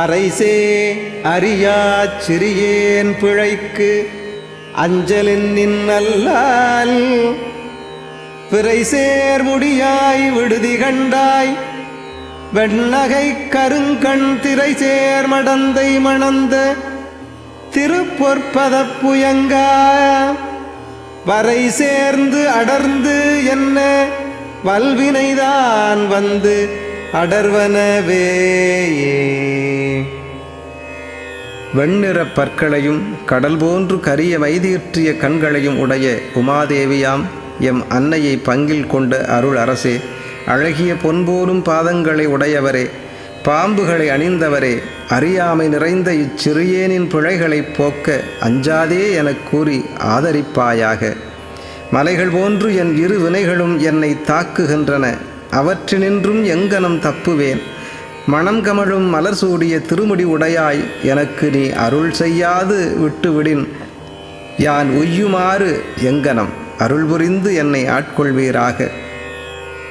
அரைசே அறியா சிறியேன் பிழைக்கு அஞ்சலின் நின்னல்லால் பிறைசேர் முடியாய் விடுதி கண்டாய். வெண்ணகை கருங்கண் திரை சேர் மடந்தை மணந்த திருப்பொற்பதப்புயங்கா வரை சேர்ந்து அடர்ந்து என்ன வல்வினைதான் வந்து அடர்வனவேயே. வெண்ணிற பற்களையும் கடல் போன்று கரிய மைதீற்றிய கண்களையும் உடைய உமாதேவியாம் எம் அன்னையை பங்கில் கொண்ட அருள் அரசே அழகிய பொன்போலும் பாதங்களை உடையவரே பாம்புகளை அணிந்தவரே அறியாமை நிறைந்த இச்சிறியேனின் பிழைகளைப் போக்க அஞ்சாதே எனக் கூறி ஆதரிப்பாயாக. மலைகள் போன்று என் இரு வினைகளும் என்னை தாக்குகின்றன அவற்றினின்றும் எங்கனம் தப்புவேன். மனம் கமழும் மலர் சூடிய திருமுடி உடையாய் எனக்கு நீ அருள் செய்யாது விட்டுவிடின். யான் உய்யுமாறு எங்கனம்? அருள் புரிந்து என்னை ஆட்கொள்வீராக.